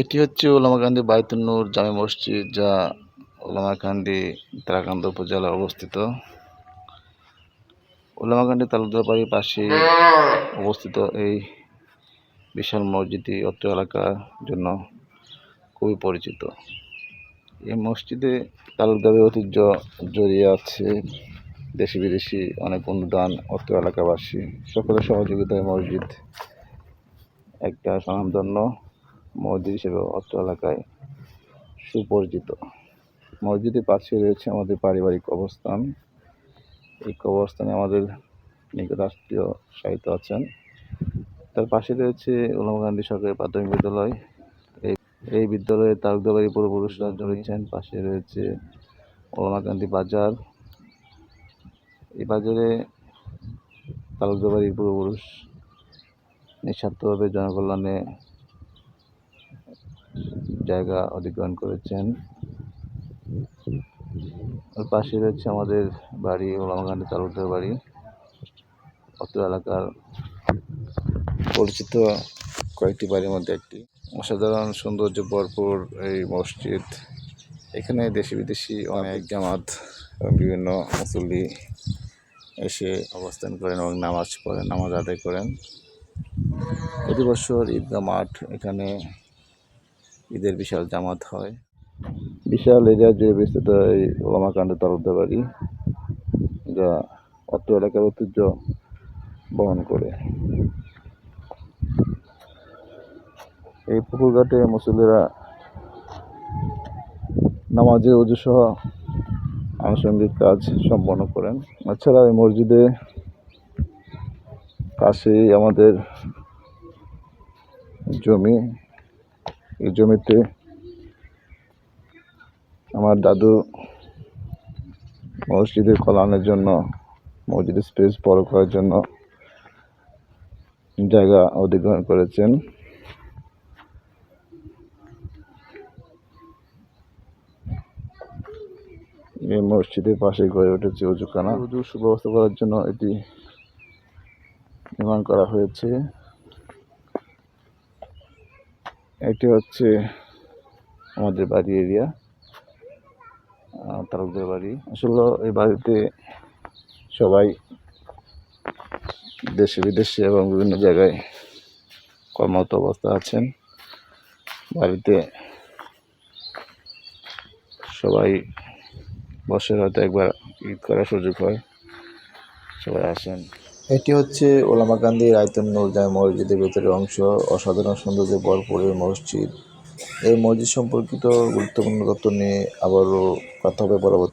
এটি হচ্ছে ওলামাকান্দি বায়তুন্নুর জামে মসজিদ, যা ওলামাকান্দি তারাকান্দ উপজেলায় অবস্থিত। ওলামাকান্দি তালুকদার বাড়ির পাশে অবস্থিত এই বিশাল মসজিদটি অত্র এলাকার জন্য খুবই পরিচিত। এই মসজিদে তালুকদারের ঐতিহ্য জড়িয়ে আছে দেশি বিদেশি অনেক অনুদান অত্র এলাকাবাসী। সকলের সহযোগিতায় মসজিদ একটা স্বনামধন্য মসজিদ হিসেবে অত্র এলাকায় সুপরিচিত। মসজিদের পাশে রয়েছে আমাদের পারিবারিক অবস্থান। এই কবরস্থানে আমাদের নিকট রাষ্ট্রীয় সাহিত্য আছেন। তার পাশে রয়েছে উলামকান্দি সরকারি প্রাথমিক বিদ্যালয়। এই এই বিদ্যালয়ে তালুকদাবাড়ি পূর্বপুরুষরা রয়েছেন। পাশে রয়েছে ওলামাকান্দি বাজার। এই বাজারে তালুকদাবাড়ির পূর্বপুরুষ নিঃস্বার্থভাবে জনকল্যাণে জায়গা অধিগ্রহণ করেছেন। পাশে রয়েছে আমাদের বাড়ি ওলামাকান্দি তালুকদার বাড়ি। অত্র এলাকার পরিচিত কয়েকটি বাড়ির মধ্যে একটি। অসাধারণ সৌন্দর্য ভরপুর এই মসজিদ। এখানে দেশি বিদেশি অনেক জামাত বিভিন্ন মুসল্লি এসে অবস্থান করেন এবং নামাজ পড়েন, নামাজ আদায় করেন। প্রতি বছর ঈদগাহ মাঠ এখানে ঈদের বিশাল জামাত হয়। বিশাল এরিয়া জুড়ে বিস্তৃত এই ওলামাকান্ড তালুকদার বাড়ি যা অত্র এলাকার ঐতিহ্য বহন করে। এই পুকুর ঘাটে মুসল্লিরা নামাজে সহ আনুষঙ্গিক কাজ সম্পন্ন করেন। এছাড়া এই মসজিদে পাশেই আমাদের জমি এই জমিতে আমার দাদু মসজিদের কলানের জন্য, মসজিদের স্পেস বড় করার জন্য জায়গা অধিগ্রহণ করেছেন। এই মসজিদের পাশে গড়ে উঠেছে উজুখানা। উজু সুব্যবস্থা করার জন্য এটি নির্মাণ করা হয়েছে। এটি হচ্ছে আমাদের বাড়ি এরিয়া তালুকদার বাড়ি। আসলে এই বাড়িতে সবাই দেশে বিদেশে এবং বিভিন্ন জায়গায় কর্মরত অবস্থা আছেন। বাড়িতে সবাই বছর হয়তো একবার ঈদ করার সুযোগ হয়। সবাই আসেন। এটি হচ্ছে ওলামাকান্দি রায়তুন নূর জামে মসজিদের ভেতরের অংশ। অসাধারণ সৌন্দর্যে ভরপুর এই মসজিদ। এই মসজিদ সম্পর্কিত গুরুত্বপূর্ণ তথ্য নিয়ে আবারও কথা হবে পরবর্তী